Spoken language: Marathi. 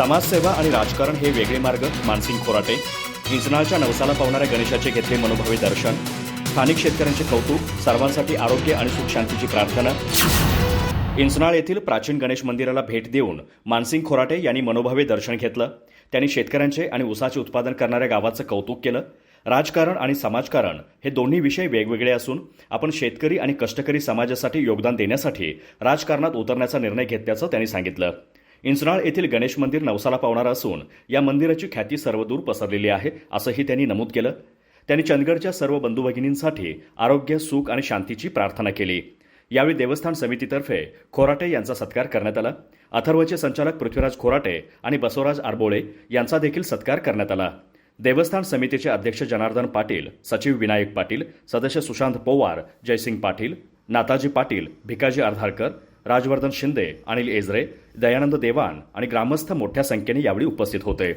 समाजसेवा आणि राजकारण हे वेगळे मार्ग मानसिंग खोराटे. इंचनाळच्या नवसाला पावणाऱ्या गणेशाचे घेतले मनोभावे दर्शन. स्थानिक शेतकऱ्यांचे कौतुक सर्वांसाठी आरोग्य आणि सुख शांतीची प्रार्थना. इंचनाळ येथील प्राचीन गणेश मंदिराला भेट देऊन मानसिंग खोराटे यांनी मनोभावे दर्शन घेतलं. त्यांनी शेतकऱ्यांचे आणि ऊसाचे उत्पादन करणाऱ्या गावाचं कौतुक केलं. राजकारण आणि समाजकारण हे दोन्ही विषय वेगवेगळे असून आपण शेतकरी आणि कष्टकरी समाजासाठी योगदान देण्यासाठी राजकारणात उतरण्याचा निर्णय घेतल्याचं त्यांनी सांगितलं. इंचनाळ येथील गणेश मंदिर नवसाला पावणारं असून या मंदिराची ख्याती सर्वदूर पसरलेली आहे असंही त्यांनी नमूद केलं. त्यांनी चंदगडच्या सर्व बंधू भगिनींसाठी आरोग्य सुख आणि शांतीची प्रार्थना केली. यावेळी देवस्थान समितीतर्फे खोराटे यांचा सत्कार करण्यात आला. अथर्वचे संचालक पृथ्वीराज खोराटे आणि बसवराज आरबोळे यांचा देखील सत्कार करण्यात आला. देवस्थान समितीचे अध्यक्ष जनार्दन पाटील सचिव विनायक पाटील सदस्य सुशांत पोवार जयसिंग पाटील नाताजी पाटील भिकाजी अर्धारकर राजवर्धन शिंदे अनिल एजरे दयानंद देवान आणि ग्रामस्थ मोठ्या संख्येने यावेळी उपस्थित होते.